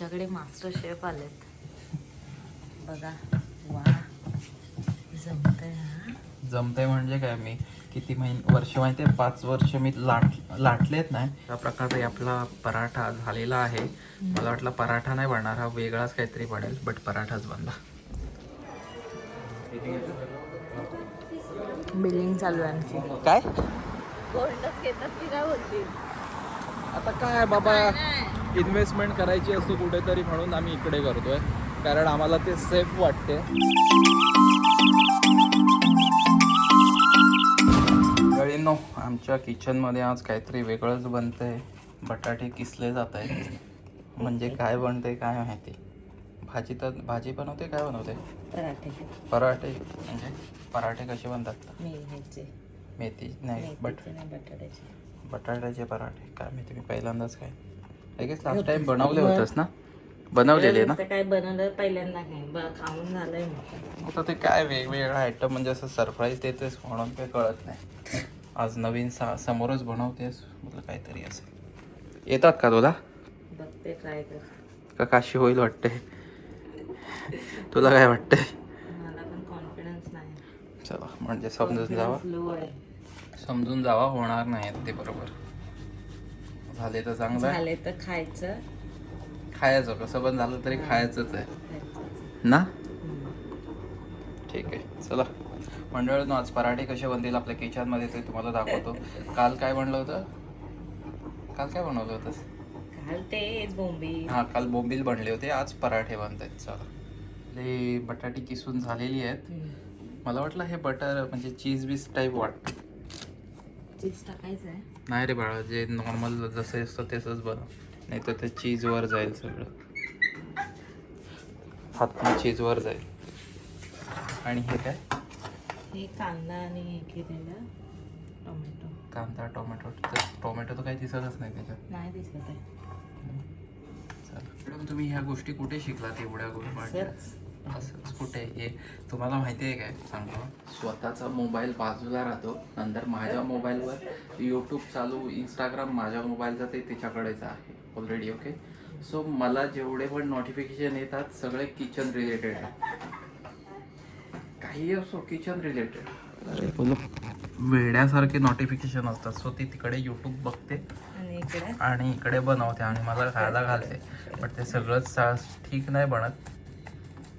आमच्याकडे master chef आलेत. बघा वा. जमतंय हा? जमतंय म्हणजे काय मी किती महिने वर्ष माहिती आहे पाच वर्ष मी लाट लाटलेत नाही. त्या प्रकारे आपला पराठा झालेला आहे. मला वाटलं पराठा नाही बनणार हा वेगळाच काहीतरी बनेल बट पराठाच बनला. बिलिंग चालू आहे आमची. काय? कोल्डच घेतात मी काय बोलतील? आता काय बाबा? इन्व्हेस्टमेंट करायची असतो कुठेतरी म्हणून आम्ही इकडे करतोय. कारण आम्हाला ते सेफ वाटते. नो आमच्या किचनमध्ये आज काहीतरी वेगळंच बनतंय. बटाटे किसले जात आहेत म्हणजे काय बनते काय माहिती. भाजी तर भाजी बनवते काय बनवते? पराठे. पराठे. म्हणजे पराठे कसे बनतात? मेथी नाही बटाट्याचे. बटाट्याचे पराठे. काय माहिती मी पहिल्यांदाच काय लगेच लास्ट टाइम बनवले होतस ना? बनवलेले ना? काय बनवलं पहिल्यांदा काय? ब- खाऊन झालंय मग आता ते काय वेगवेगळा आयटम म्हणजे असं सरप्राईज देतेस म्हणून काही कळत नाही. आज नवीन सा समोरच बनवतेस म्हटलं काहीतरी असेल. येतात का तुला? बघते ट्राय कर. का काशी होईल वाटते तुला काय वाटतंय? मला पण कॉन्फिडन्स नाही. चला म्हणजे समजून जावा. लो आहे. समजून जावा होणार नाही ते बरोबर. झाले तर चांगलं झाले तर खायचं. खायचं कसं पण झालं तरी खायचंच आहे. ना. ठीक आहे चला. मंडळानं आज पराठे कसे बनतील? आपल्या किचनमध्ये ते तुम्हाला दाखवतो. काल काय बनलं होतं? काल काय बनवलं होतं? काल तेच बोंबी हां काल बोंबील बनले होते. आज पराठे बनत आहेत चला. हे बटाटी किसून झालेली आहेत. मला वाटलं हे बटर म्हणजे चीज बीज टाईप वाटतं. चीज टाकायचं आहे नाही रे बाळा जे नॉर्मल जसं असतं तसंच बनव. नाही तर ते चीजवर जाईल सगळं. हातनं चीजवर जाईल. आणि हे काय? हे कांदा आणि हे केलेलं टोमॅटो. कांदा टोमॅटो. तर टोमॅटो तर काही दिसतच नाही त्याच्यात. नाही दिसत आहे. तुम्ही ह्या गोष्टी कुठे शिकलात एवढ्या गोष्टी? असंच. कुठे हे तुम्हाला माहिती आहे काय? सांगतो स्वतःचा मोबाईल बाजूला राहतो. नंतर माझ्या मोबाईलवर यूट्यूब चालू इंस्टाग्राम माझ्या मोबाईलचा ते त्याच्याकडेच आहे. ऑलरेडी ओके सो मला जेवढे पण नोटिफिकेशन येतात सगळे किचन रिलेटेड आहे. काही असो किचन रिलेटेड अरे वेड्यासारखे नोटिफिकेशन असतात. सो ती तिकडे यूट्यूब बघते आणि इकडे? आणि इकडे बनवते आणि मला खायला घालते. बट ते सगळंच ठीक नाही बनत.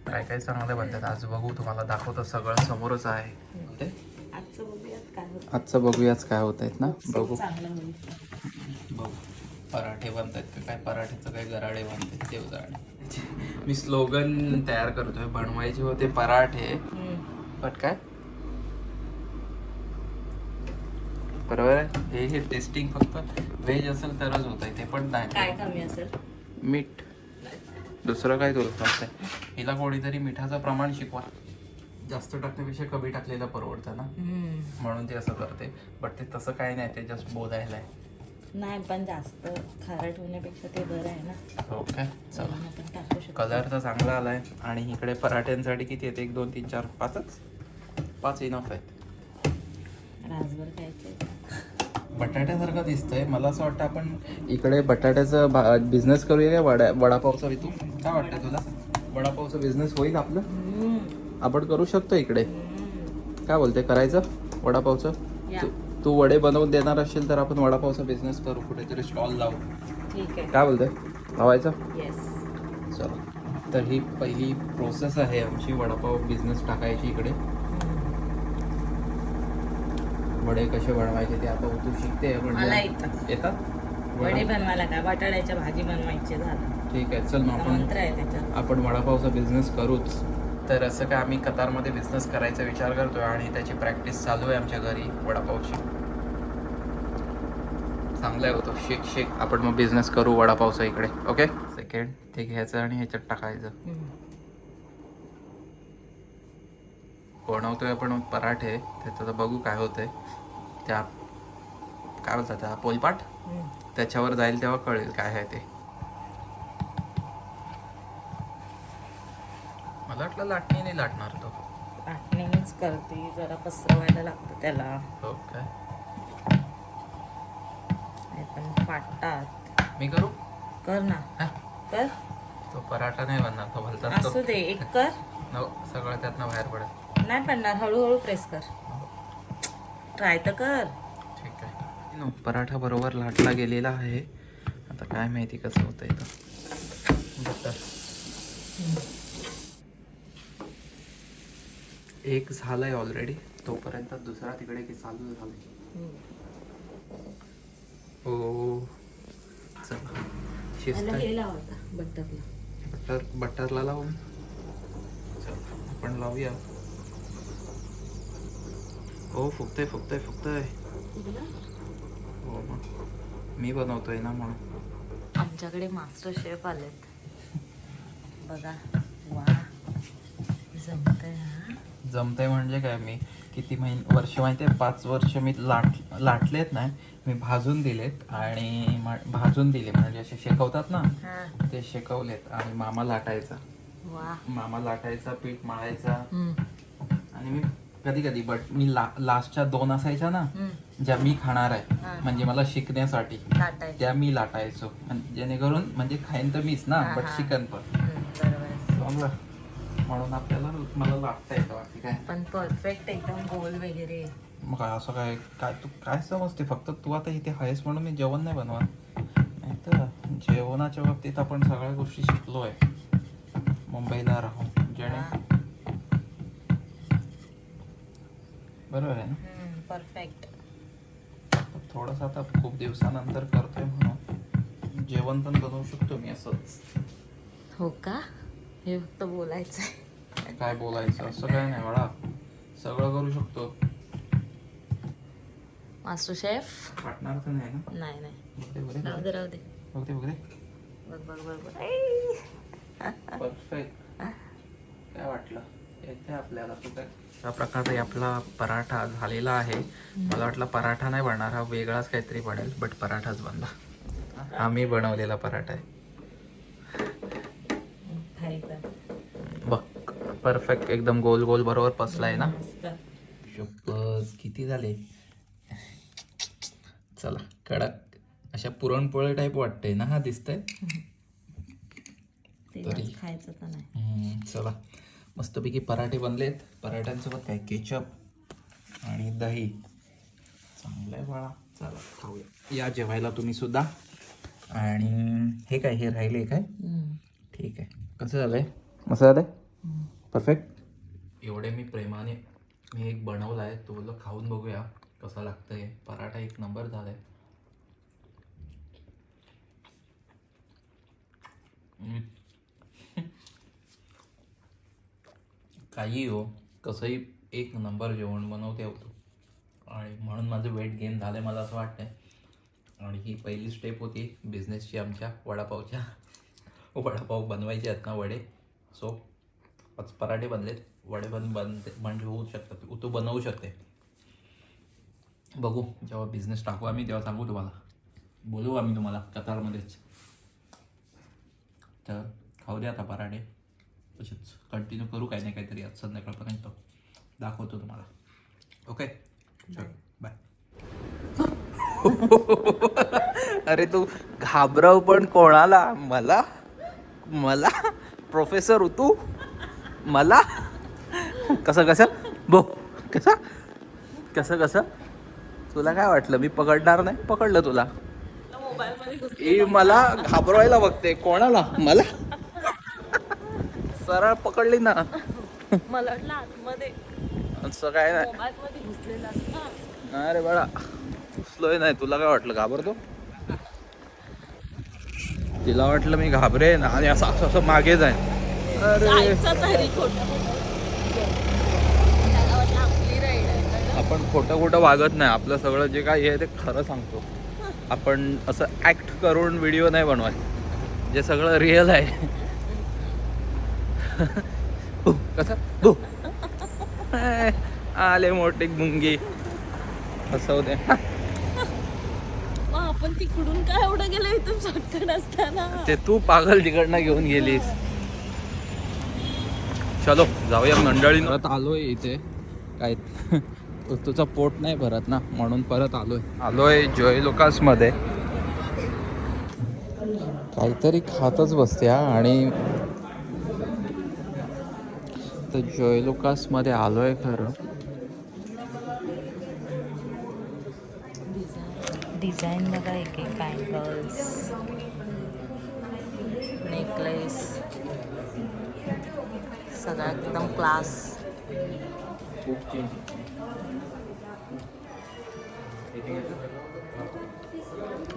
काय काय चांगले बनतात? आज बघू तुम्हाला दाखवतो सगळं. समोरच आहे. आजचं काय बघूयाच काय होत आहेत ना बघू. बघू. पराठे बनतात का? काय पराठेचं काय गराडे बनतात? देव जाणे मी स्लोगन तयार करतोय बनवायचे होते पराठे. बट काय? बरोबर आहे? हे टेस्टिंग फक्त व्हेज असेल तरच होत आहे ते पण काय नाही कमी असेल? मीठ. दुसरं काय करू शकतंय हिला कोणीतरी मिठाचं प्रमाण शिकवा. जास्त टाकण्यापेक्षा कमी टाकलेलं परवडतं ना. म्हणून ते असं करते. बट ते तसं काही नाही ते जस्ट बोलायला आहे नाही पण जास्त खारट होण्यापेक्षा ते बरं आहे ना. हो काय? चला. म्हणून आपण टाकू शकतो. कलर तर चांगला आलाय. आणि इकडे पराठ्यांसाठी किती आहेत? एक दोन तीन चार पाचच? पाच इनफ आहेत. राजभर खायचे बटाट्यासारखं दिसतंय. मला असं वाटतं आपण इकडे बटाट्याचं बिझनेस करूया का? वडा वडापावचा तू काय वाटतं तुला? वडापावचा बिझनेस होईल आपलं? आपण करू शकतो इकडे. काय बोलते? करायचं? वडापावचं? तू- तू वडे बनवून देणार असेल तर आपण वडापावचा बिझनेस करू कुठेतरी स्टॉल लावू. काय बोलते? लावायचं चला. तर ही पहिली प्रोसेस आहे आमची वडापाव बिझनेस टाकायची इकडे. वडे कसे बनवायचे ते आता तू शिकते मला येतं. येतात? वडे बनवायला काय बटाट्याच्या भाजी बनवायची झालं. ठीक आहे चल मग आपण मंत्र आहे त्याच्यात. आपण वडापावचा बिझनेस करूच. तर असं काय आम्ही कतारमध्ये बिझनेस करायचा विचार करतोय आणि त्याची प्रॅक्टिस चालू आहे आमच्या घरी वडापावची. चांगलं आहे होतो. शेक शेक. आपण मग बिझनेस करू वडापावचा इकडे. ओके सेकंड ते घ्यायचं आणि ह्याच्यात टाकायचं. बनवतोय आपण पराठे. त्याचं तर बघू काय होतंय. त्या काय बोलतात त्या पोलपाट. त्याच्यावर जाईल तेव्हा कळेल काय आहे ते. मला वाटलं लाटणीने लाटणार तो. लाटणीनेच करते जरा पसरवायला लागतं त्याला. हो नाही तर मग फाटतात. मी करू? कर ना. हा. कर. तो पराठा नाही बनणार तो भलताच तो. असू दे एक कर. नो सगळं त्यातनं बाहेर पडेल नाही पडणार हळूहळू प्रेस कर. ट्राय तर कर. ठीक आहे. नो पराठा बरोबर लाटला गेलेला आहे. आता काय माहिती कसं होतं इथं. बटर एक झालंय ऑलरेडी तोपर्यंत दुसरा तिकडे की चालू झालंय? हो. चला. शिस्त आहे. बटर बटरला लावून. चला आपण लावूया. हो फुगतंय फुगतंय फुगतंय हो मग मी बनवतोय ना म्हणून आमच्याकडे मास्टर शेफ आलेत. बघा वा. जमतंय जमतंय म्हणजे काय मी किती महिने वर्ष माहिती आहे पाच वर्ष मी लाट लाटलेत नाही मी भाजून दिलेत आणि भाजून दिले. म्हणजे असे शेकवतात ना ते शेकवलेत आणि मामा लाटायचा. मामा लाटायचा पीठ मळायचा. आणि मी कधी कधी बट मी ला लास्टच्या दोन असायच्या ना. ज्या मी खाणार आहे. म्हणजे मला शिकण्यासाठी त्या मी लाटायचो. जेणेकरून म्हणजे खाईन तर मीच ना बट. शिकन पण. म्हणून आपल्याला मला लाटता येतं बाकी काय. पण परफेक्ट एकदम गोल वगैरे. मग काय असं काय काय तू काय समजते? फक्त तू आता इथे आहेस म्हणून मी जेवण नाही बनवत. नाही तर जेवणाच्या बाबतीत आपण सगळ्या गोष्टी शिकलो आहे मुंबईला राहून. जेणे बरोबर आहे ना? परफेक्ट थोडंसं आता खूप दिवसानंतर करतोय म्हणून. जेवण पण बनवू शकतो मी असंच. हो का? हे फक्त बोलायचंय. काय बोलायचं? असं काय नाही बाळा. सगळं करू शकतो. Master chef? वाटणार तर नाही ना? नाही नाही. बघते बघते. राहू दे राहू दे. बघते बघते. बघ बघ बघ बघ. ऐ. परफेक्ट काय वाटलं? अशा प्रकारे आपला पराठा झालेला आहे. मला वाटलं पराठा नाही बनणार हा वेगळाच काहीतरी बनेल बट पराठाच बनला. हा मी बनवलेला पराठा आहे. बघ परफेक्ट एकदम गोल गोल बरोबर पसलाय ना. शपथ किती झाले? चला कडक. अशा पुरणपोळी टाईप वाटतंय ना हा दिसतंय. खायचं चला. मस्तपैकी पराठे बनलेत. पराठ्यांसोबत काय? केचप आणि दही. चांगलं आहे बाळा. चला खाऊया. या जेवायला तुम्ही सुद्धा. आणि हे काय? हे राहिले काय. ठीक आहे. कसं झालंय? मस्त झालंय? परफेक्ट एवढे मी प्रेमाने मी एक बनवला आहे तो बोललो खाऊन बघूया कसा लागतंय. पराठा एक नंबर झालाय. हम्म. काही हो कसंही एक नंबर जेवण बनवते होतो. आणि म्हणून माझं वेट गेन झालं मला असं वाटतंय. आणि ही पहिली स्टेप होती बिझनेसची आमच्या वडापावच्या. वडापाव बनवायचे आहेत ना वडे. सो आज पराठे बनलेत. वडे पण बनते म्हणजे होऊ शकतात. तू बनवू शकते. बघू जेव्हा बिझनेस टाकू आम्ही तेव्हा सांगू तुम्हाला. बोलू आम्ही तुम्हाला कतारमध्येच. तर खाऊ द्या आता पराठे. तसेच कंटिन्यू करू काही नाही काहीतरी आज संध्याकाळपर्यंत. दाखवतो तुम्हाला. ओके चल बाय अरे तू घाबरव पण कोणाला? मला? मला? प्रोफेसर तू मला? कसं कसं? बो कसं? कसं कसं? तुला काय वाटलं? मी पकडणार नाही? पकडलं तुला? ए मला घाबरवायला बघते. कोणाला? मला? सरळ पकडली ना. मला वाटलं आतमध्ये. असं काय नाही. मोबाईल मध्ये घुसलेला असता. नाही रे बाळा घुसलोय नाही. तुला काय वाटलं घाबरतो? तिला वाटलं मी घाबरेन आणि असं असं असं मागे जाईन. अरे? आपण खोटं खोटं वागत नाही. आपलं सगळं जे काही आहे ते खरं सांगतो. आपण असं ऍक्ट करून व्हिडिओ नाही बनवत जे सगळं रिअल आहे. कसं. ए, आले मोठे मुंगी असं होते मग आपण तिकडून काय एवढं गेलो इथून शॉर्टकट असताना ते तू पागल तिकडनं घेऊन गेलीस. चलो जाऊया मंडळी. परत आलोय इथे. काय? तुझं पोट नाही भरत ना म्हणून परत आलोय. आलोय जय लोकासमध्ये काहीतरी खातच बसते हा. आणि तर जॉयलुकासमध्ये आलो आहे खरं. डिझाईन बघा एक एक बँगल्स नेकलेस. सगळा एकदम क्लास.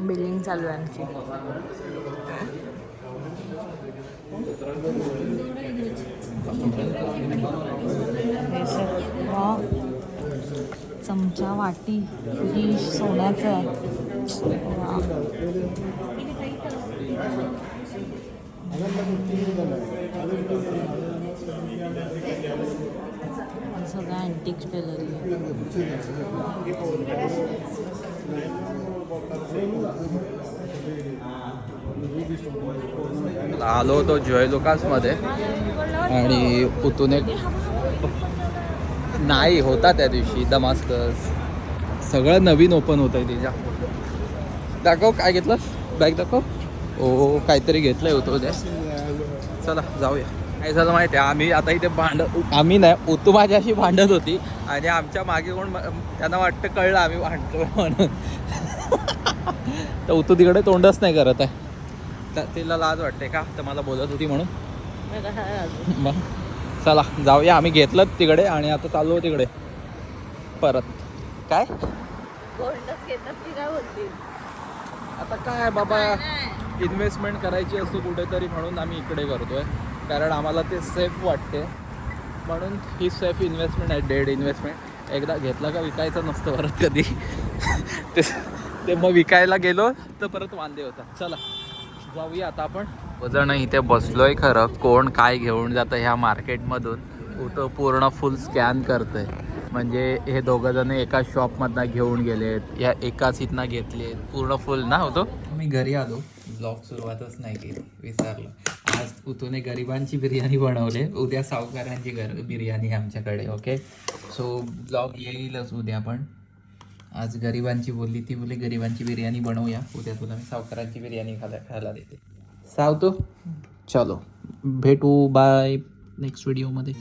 बिलिंग चालू आहे वा चमचा वाटी ही सोन्याचं आहे. सगळं अँटिक ज्वेलरी आहे आलो होतो जॉयलुकासमध्ये आणि उतून एक नाही होता त्या दिवशी दमास्कस. सगळं नवीन ओपन होत आहे तिच्या दाखव काय घेतलं बॅग दाखव. ओ काहीतरी घेतलंय होतं उद्या चला जाऊया. काय झालं माहिती आहे? आम्ही आता इथे भांड आम्ही नाही उतू माझ्याशी भांडत होती. आणि आमच्या मागे कोण त्यांना वाटतं कळलं आम्ही भांडतो म्हणून. तर उतू तिकडे तोंडच नाही करत आहे. तिला लाज वाटते का? तर मला बोलत होती म्हणून. मग चला जाऊया. आम्ही घेतलं तिकडे आणि आता चाललो तिकडे. परत. काय? आता काय बाबा इन्व्हेस्टमेंट करायची असते कुठेतरी म्हणून आम्ही इकडे करतोय. कारण आम्हाला ते सेफ वाटते. म्हणून ही सेफ इन्व्हेस्टमेंट आहे डेड इन्व्हेस्टमेंट एकदा घेतला का विकायचं नसतं परत कधी. ते ते मग विकायला गेलो तर परत वांदे होतात. चला. जाऊया आता आपण. जण इथे बसलोय खरं. कोण काय घेऊन जातं ह्या मार्केटमधून? तो पूर्ण फुल स्कॅन करतोय. म्हणजे हे दोघं जण एका शॉपमधनं घेऊन गेलेत या एकाच इथनं घेतलेत. पूर्ण फुल ना होतो मी घरी आलो. ब्लॉग सुरुवातच नाही केली विसरलो. आज उतूने गरिबांची बिर्याणी बनवले. उद्या सावकारांची घर बिर्याणी आहे आमच्याकडे ओके सो ब्लॉग येईलच उद्या पण. आज गरिबांची बोलली ती बोलली गरिबांची बिर्याणी बनवूया. उद्या तुला मी सावकारांची बिर्याणी खायला खायला देते. सावतो? चलो. भेटू बाय नेक्स्ट व्हिडिओमध्ये